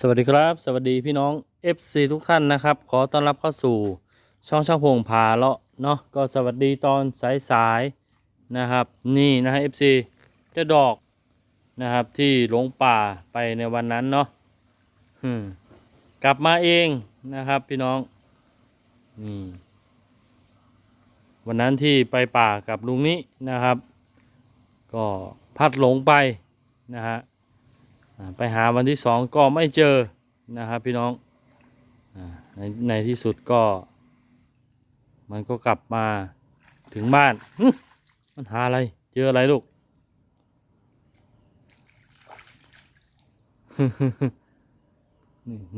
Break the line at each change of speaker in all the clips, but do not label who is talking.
สวัสดีครับ สวัสดีพี่น้อง FC ทุกท่านนะครับ ขอต้อนรับเข้าสู่ช่องช่างพงพาเลาะเนาะก็สวัสดีตอนสายๆนะครับ นี่นะฮะ FC เจ้าดอกนะครับที่หลงป่าไปในวันนั้นเนาะอืมกลับมาเองนะครับพี่น้องนี่วันนั้นที่ไปป่ากับลุงนี้นะครับ ก็พัดหลงไปนะฮะ ไปหาวันที่สองก็ไม่เจอนะครับพี่น้องในในที่สุดก็ มันก็กลับมาถึงบ้าน มันหาอะไร เจออะไรลูก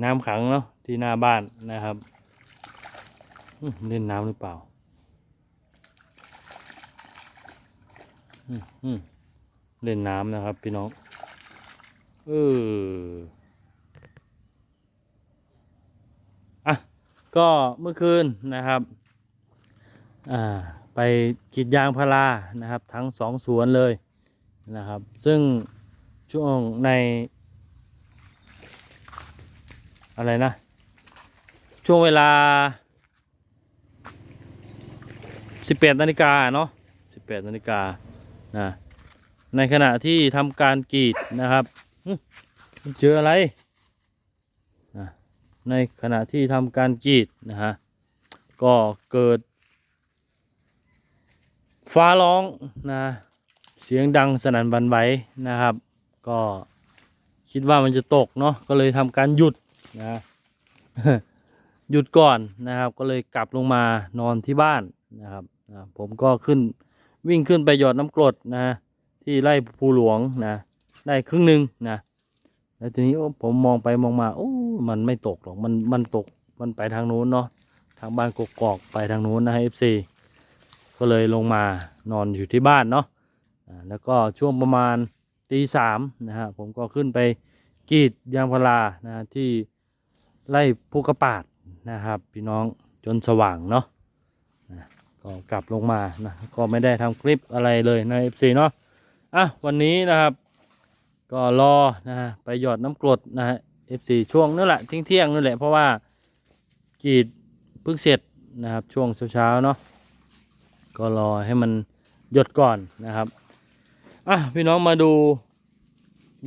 น้ำขังเนาะที่หน้าบ้านนะครับเล่นน้ำหรือเปล่าเล่นน้ำนะครับพี่น้อง เอออะก็เมื่อคืนนะครับอ่าไปกรีดยางพารานะครับ ทั้งสองสวนเลยนะครับ ซึ่งช่วงในอะไรนะ ช่วงเวลา 18นาฬิกาเนาะ18นาฬิกานะในขณะที่ทำการกรีดนะครับ เจออะไรในขณะที่ทำการกรีดนะฮะก็เกิด ฟ้าร้องนะเสียงดังสนั่นหวันไหวนะครับ ก็คิดว่ามันจะตกเนาะก็เลยทำการหยุดนะหยุดก่อนนะครับ ก็เลยกลับลงมานอนที่บ้านนะครับผมก็ขึ้นวิ่งขึ้นไปหยอดน้ำกรดนะที่ไร่ภูหลวงนะ ได้ครึ่งหนึ่งนะ แล้วทีนี้ผมมองไปมองมาโอ้ มันไม่ตกหรอก มัน มันตก มันไปทางนู้นเนาะ ทางบ้านกกอกไปทางนู้นนะฮะ FC ก็เลยลงมานอนอยู่ที่บ้านเนาะแล้วก็ช่วงประมาณตีสามนะฮะ ผมก็ขึ้นไปกรีดยางพารานะที่ไร่ภูกระปาดนะครับ พี่น้องจนสว่างเนาะก็กลับลงมานะก็ไม่ได้ทำคลิปอะไรเลยนะ FC เนาะอะวันนี้นะครับ ก็รอนะฮะไปหยอดน้ำกรดนะฮะ F4 ช่วงนั่นแหละเที่ยงเที่ยงนั่นแหละเพราะว่ากรีดเพิ่งเสร็จนะครับช่วงเช้าๆเนาะก็รอให้มันหยดก่อนนะครับอะพี่น้องมาดู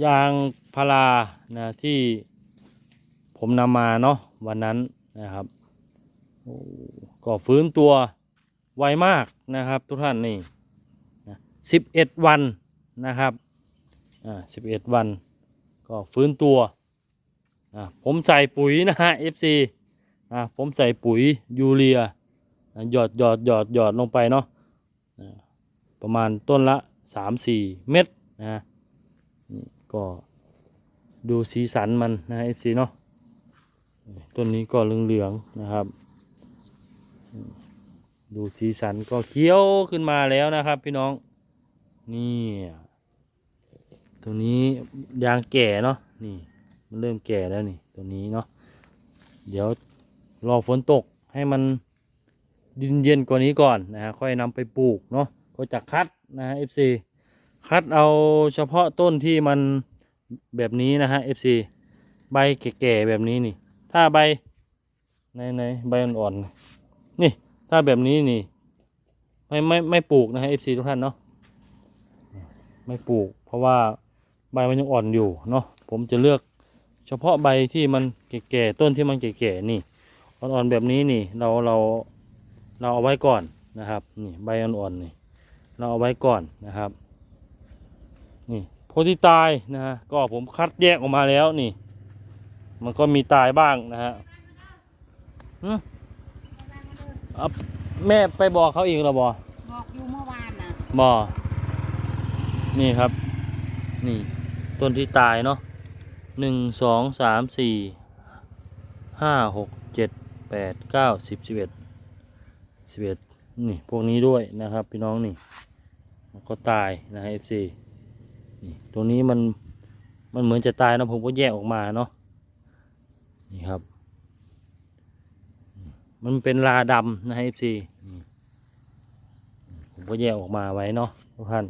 ยางพารานะที่ผมนำมาเนาะวันนั้นนะครับโอ้ก็ฟื้นตัวไวมากนะครับทุกท่านนี่สิบเอ็ดวันนะครับ อ่าสิบเอ็ดวัน ก็ฟื้นตัวอ่าผมใส่ปุ๋ยนะฮะ FC อ่าผมใส่ปุ๋ยยูเรียหยอดหยอดหยอดหยอดลงไปเนาะอ่าประมาณต้นละสามสี่เม็ดนะฮะก็ดูสีสันมันนะฮะ FC เนาะต้นนี้ก็เหลืองๆนะครับ ดูสีสันก็เขียวขึ้นมาแล้วนะครับพี่น้องนี่ ตัวนี้ยางแก่เนาะนี่ มันเริ่มแก่แล้วนี่ ตัวนี้เนาะเดี๋ยวรอฝนตกให้มันดินเย็นกว่านี้ก่อนนะฮะค่อยนำไปปลูกเนาะก็จะคัดนะฮะ FC คัดเอาเฉพาะต้นที่มันแบบนี้นะฮะ FC ใบแก่ๆแบบนี้นี่ ถ้าใบในในใบอ่อนๆนี่ถ้าแบบนี้นี่ไม่ไม่ไม่ปลูกนะฮะ FC ทุกท่านเนาะไม่ปลูกเพราะว่า ใบมันยังอ่อนอยู่เนาะผมจะเลือกเฉพาะใบที่มันแก่ๆต้นที่มันแก่ๆนี่อ่อนๆแบบนี้นี่เราเราเราเอาไว้ก่อนนะครับนี่ใบอ่อนๆนี่เราเอาไว้ก่อนนะครับนี่โพธิตายนะฮะก็ผมคัดแยกออกมาแล้วนี่ มันก็มีตายบ้างนะฮะหึเอาแม่ไปบอกเขาอีกหรอบอ
บอกอยู่เมื่อวานน่ะ
บ่อนี่ครับ นี่ ต้นที่ตายเนาะหนึ่งสองสามสี่ห้าหกเจ็ดแปดเก้าสิบสิบเอ็ดสิบเอ็ดนี่พวกนี้ด้วยนะครับพี่น้องนี่มันก็ตายนะฮะ FC นี่ตรงนี้มันมันเหมือนจะตายนะผมก็แยกออกมาเนาะนี่ครับ มันเป็นลาดำนะฮะ FC นี่ผมก็แยกออกมาไว้เนาะทุกท่าน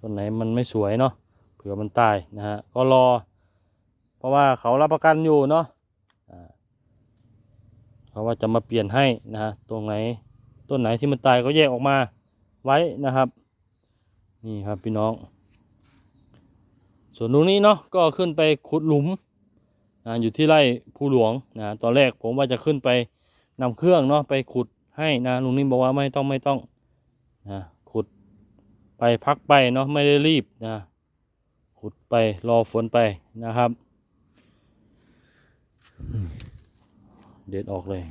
ต้นไหนมันไม่สวยเนาะ เผื่อมันตายนะฮะก็รอ เพราะว่าเขารับประกันอยู่เนาะเขาว่าจะมาเปลี่ยนให้นะฮะตรงไหนต้นไหนที่มันตายก็แยกออกมาไว้นะครับ นี่ครับพี่น้อง ส่วนตรงนี้เนาะก็ขึ้นไปขุดหลุมนะอยู่ที่ไร่ภูหลวงนะตอนแรกผมว่าจะขึ้นไปนำเครื่องเนาะไปขุดให้นะลุงนิ่มบอกว่าไม่ต้องไม่ต้องนะขุดไปพักไปเนาะไม่ได้รีบนะ ขุดไปรอฝนไปนะครับ เด็ดออกเลย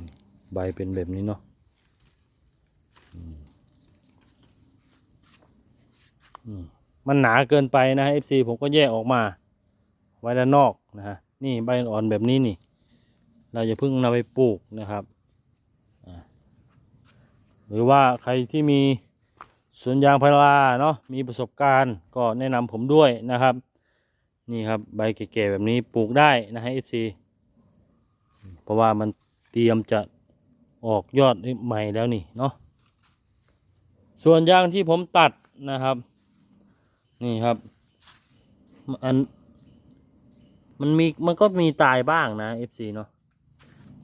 ใบเป็นแบบนี้เนาะมันหนาเกินไปนะ FC ผมก็แยกออกมา ไว้ด้านนอกนะฮะนี่ใบอ่อนแบบนี้นี่ เราจะเพิ่งนำไปปลูกนะครับหรือว่าใครที่มี สวนยางพาราเนาะมีประสบการณ์ก็แนะนำผมด้วยนะครับ นี่ครับใบแก่ๆแบบนี้ปลูกได้นะฮะ FC เพราะว่ามันเตรียมจะออกยอดใหม่แล้วนี่เนาะส่วนยางที่ผมตัดนะครับ นี่ครับอันมันมีมันก็มีตายบ้างนะ FC เนาะ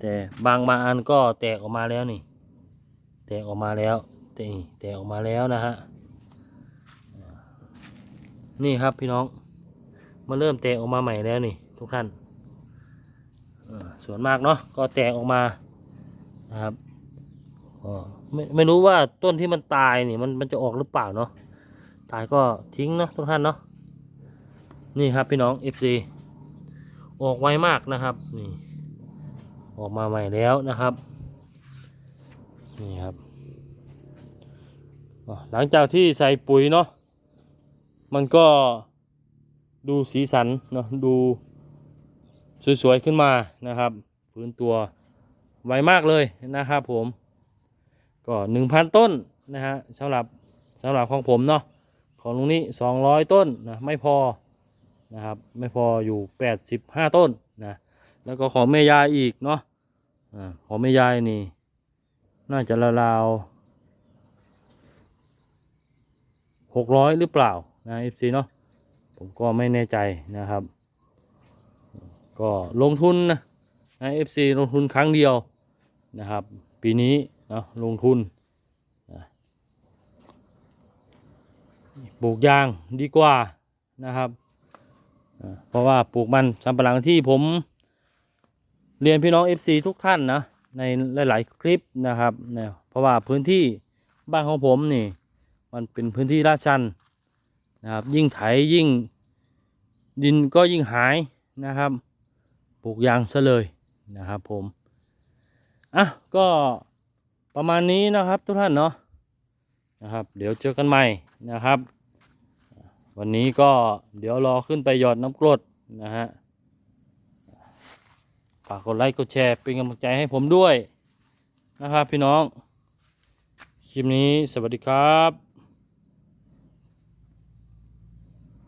แต่บางบางอันก็แตกออกมาแล้วนี่ แตกออกมาแล้ว แตกแตกออกมาแล้วนะฮะนี่ครับพี่น้องมันเริ่มแตกออกมาใหม่แล้วนี่ทุกท่านส่วนมากเนาะก็แตกออกมานะครับไม่ไม่รู้ว่าต้นที่มันตายนี่มันมันจะออกหรือเปล่าเนาะตายก็ทิ้งเนาะทุกท่านเนาะนี่ครับพี่น้อง FC ออกไวมากนะครับนี่ออกมาใหม่แล้วนะครับนี่ครับ หลังจากที่ใส่ปุ๋ยเนาะมันก็ดูสีสันเนาะดูสวยๆขึ้นมานะครับฟื้นตัวไวมากเลยนะครับผมก็หนึ่งพันต้นนะฮะสำหรับสำหรับของผมเนาะของลุงนี้สองร้อยต้นนะไม่พอนะครับไม่พออยู่แปดสิบห้าต้นนะแล้วก็ของแม่ยายอีกเนาะของแม่ยายนี่ น่าจะราวๆ หกร้อยหรือเปล่านะเอฟซีเนาะผมก็ไม่แน่ใจนะครับ ก็ลงทุนนะนะเอฟซีลงทุนครั้งเดียวนะครับ ปีนี้เนาะลงทุนปลูกยางดีกว่านะครับ เพราะว่าปลูกมันสำปะหลังที่ผมเรียนพี่น้อง FC ทุกท่านนะในหลาย ๆ คลิปนะครับเนี่ยเพราะว่าพื้นที่บ้านของผมนี่ มันเป็นพื้นที่ลาดชันนะครับ ยิ่งไถยิ่งดินก็ยิ่งหายนะครับ ปลูกยางซะเลยนะครับผมอะก็ประมาณนี้นะครับทุกท่านเนาะนะครับ เดี๋ยวเจอกันใหม่นะครับ วันนี้ก็เดี๋ยวรอขึ้นไปหยอดน้ำกรดนะฮะฝากกดไลค์กดแชร์เป็นกำลังใจให้ผมด้วยนะครับพี่น้อง คลิปนี้สวัสดีครับ